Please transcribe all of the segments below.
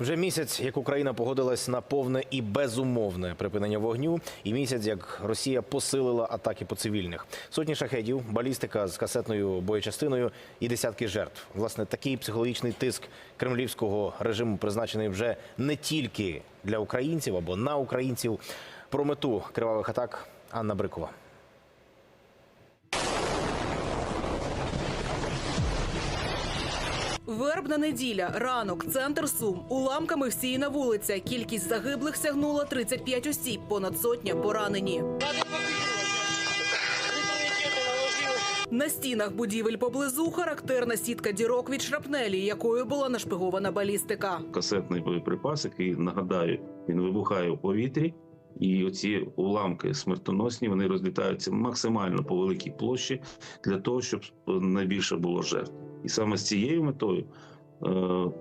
Вже місяць, як Україна погодилась на повне і безумовне припинення вогню, і місяць, як Росія посилила атаки по цивільних. Сотні шахедів, балістика з касетною боєчастиною і десятки жертв. Власне, такий психологічний тиск кремлівського режиму призначений вже не тільки для українців або на українців. Про мету кривавих атак Анна Брикова. Вербна неділя, ранок, центр Сум. Уламками всіяна вулиця. Кількість загиблих сягнула 35 осіб, понад сотня поранені. На стінах будівель поблизу характерна сітка дірок від шрапнелі, якою була нашпигована балістика. касетний боєприпас, який нагадаю, він вибухає у повітрі, і оці уламки смертоносні вони розлітаються максимально по великій площі для того, щоб найбільше було жертв. І саме з цією метою е,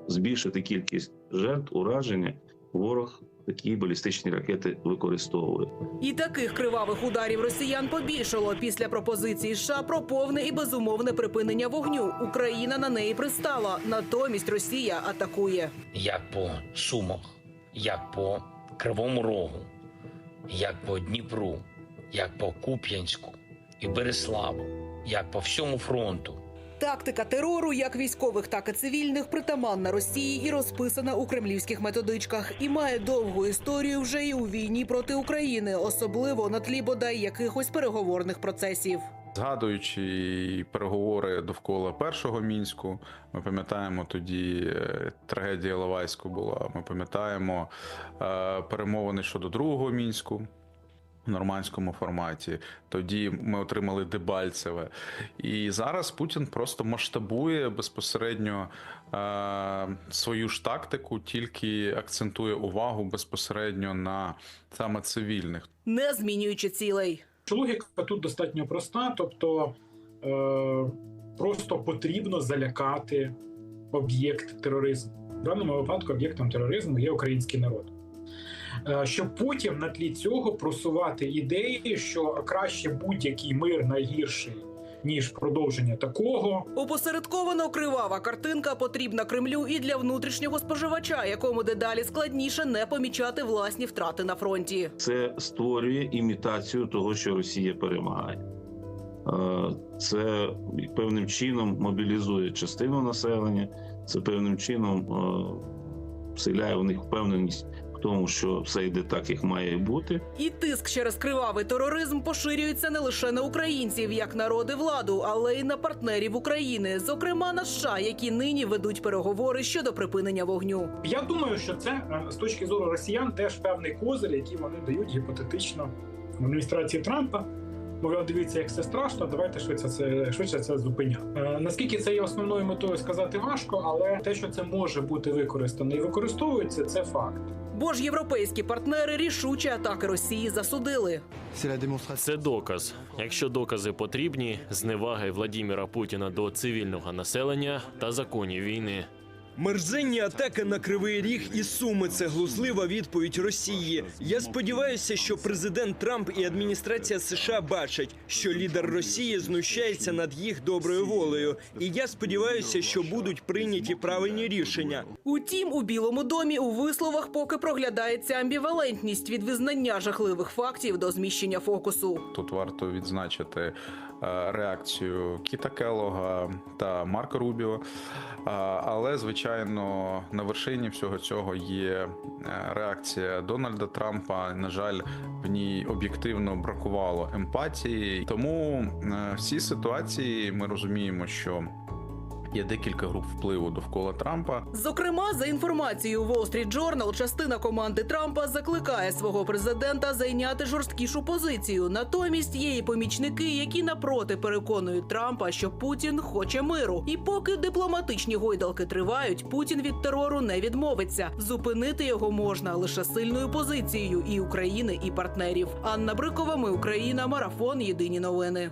збільшити кількість жертв, ураження, ворог такі балістичні ракети використовує. І таких кривавих ударів росіян побільшало після пропозиції США про повне і безумовне припинення вогню. Україна на неї пристала. Натомість Росія атакує. як по Сумах, як по Кривому Рогу, як по Дніпру, як по Куп'янську і Береславу, як по всьому фронту. Тактика терору, як військових, так і цивільних, притаманна Росії і розписана у кремлівських методичках, і має довгу історію вже і у війні проти України, особливо на тлі бодай якихось переговорних процесів. Згадуючи переговори довкола першого мінську, ми пам'ятаємо тоді е, трагедія Лавайську була. Ми пам'ятаємо е, перемовини щодо другого мінську. В нормандському форматі тоді ми отримали Дебальцеве, і зараз Путін просто масштабує безпосередньо е, свою ж тактику, тільки акцентує увагу безпосередньо на саме цивільних. Не змінюючи цілей. Логіка тут достатньо проста, тобто е, просто потрібно залякати об'єкт тероризму. В даному випадку об'єктом тероризму є український народ. Е, щоб потім на тлі цього просувати ідеї, що краще будь-який мир найгірший, ніж продовження такого. Опосередковано кривава картинка потрібна Кремлю і для внутрішнього споживача, якому дедалі складніше не помічати власні втрати на фронті. Це створює імітацію того, що Росія перемагає. Е, Це певним чином мобілізує частину населення, це певним чином е, вселяє в них впевненість тому, що все йде так, як має бути. І тиск через кривавий тероризм поширюється не лише на українців, як народи владу, але й на партнерів України, зокрема на США, які нині ведуть переговори щодо припинення вогню. Я думаю, що це е, з точки зору росіян теж певний козир, який вони дають гіпотетично в адміністрації Трампа. Мовляв, дивіться, як це страшно, давайте швидше це швидше це зупиняти. Е, наскільки це є основною метою сказати важко, але те, що це може бути використано і використовується, це факт. Бо ж європейські партнери рішучі атаки Росії засудили. Це доказ. Якщо докази потрібні, зневаги Владіміра Путіна до цивільного населення та законів війни. Мерзенні атаки на кривий ріг і суми це глузлива відповідь Росії. Я сподіваюся, що президент Трамп і адміністрація США бачать, що лідер Росії знущається над їх доброю волею. І я сподіваюся, що будуть прийняті правильні рішення. Утім, у Білому домі у висловах поки проглядається амбівалентність від визнання жахливих фактів до зміщення фокусу. Тут варто відзначити е, реакцію Кіта Келлога та Марка Рубіо. Але, звичайно, на вершині всього цього є е, реакція Дональда Трампа. На жаль, в ній об'єктивно бракувало емпатії. Тому всі в цій ситуації ми розуміємо, що є декілька груп впливу довкола Трампа. Зокрема, за інформацією Wall Street Journal, частина команди Трампа закликає свого президента зайняти жорсткішу позицію. Натомість є і помічники, які напроти переконують Трампа, що Путін хоче миру. І поки дипломатичні гойдалки тривають, Путін від терору не відмовиться. Зупинити його можна лише сильною позицією і України, і партнерів. Анна Брикова, ми Україна, марафон. Єдині новини.